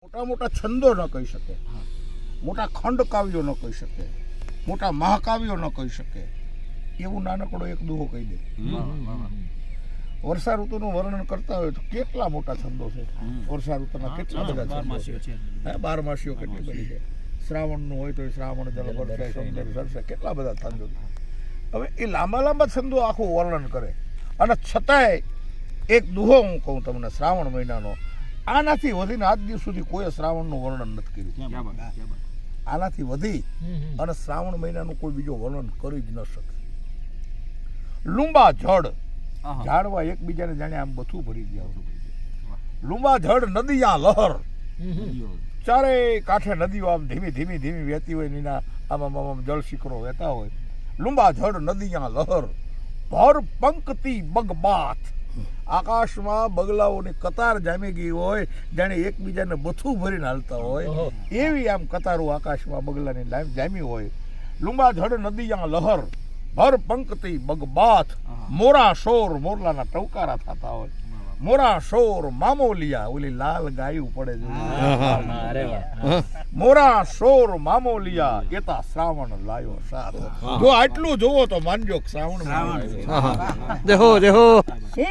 મોટા મોટા છંદો ન કહી શકે. મોટા ખંડ કાવ્યો ન કહી શકે. મોટા મહાકાવ્યો ન કહી શકે. એવું નાનકડો એક દુહો કહી દે. વર્ષા ઋતુનું વર્ણન કરતા હોય તો કેટલા મોટા છંદો છે? વર્ષા ઋતુના કેટલા બધા છે? હે, બારમાસીઓ કેટલી બધી છે? શ્રાવણનું હોય તો શ્રાવણ જળ વરસે સુંદર કેટલા બધા છંદો. હવે એ લાંબા લાંબા છંદો આખું વર્ણન કરે. અને છતાંય એક દુહો હું કહું તમને શ્રાવણ મહિનાનો આનાથી વધીને આજ દિવસ સુધી કોઈ શ્રાવણનું વર્ણન નથી કર્યું. આનાથી વધી અને શ્રાવણ મહિનાનું કોઈ બીજો વર્ણન કરી જ ન શકે. લુંબા જળ ઝાડવા એકબીજાને જાણે આમ બધું ભરી ગયા લુંબા જળ નદીયા લહર. ચારે કાંઠે નદીઓ આમ ધીમી ધીમી ધીમી વહેતી હોય ને એના આમ આમ આમ આમ જળ શિખરો વહેતા હોય. લુંબા જળ નદીયા લહર. ભર પંકતી બગબાથ. આકાશમાં બગલાઓની કતાર જામી ગઈ હોય જાણે એકબીજાને બથું ભરીને હાલતા હોય એવી આમ કતારો આકાશમાં બગલાની લાઈન જામી હોય. લુંબા ઝડ નદીયા લહર ભર પંકતી બગબાથ મોરા શોર મોરલાના ટવકારા થતા હોય. મોરા શોર મામોલિયા ઓલી લાલ ગાયું પડે છે. મોરા શોર મામોલિયા એતા શ્રાવણ લાયો સારો જો આટલું જોવો તો માનજો કે શ્રાવણ દેહો દેહો.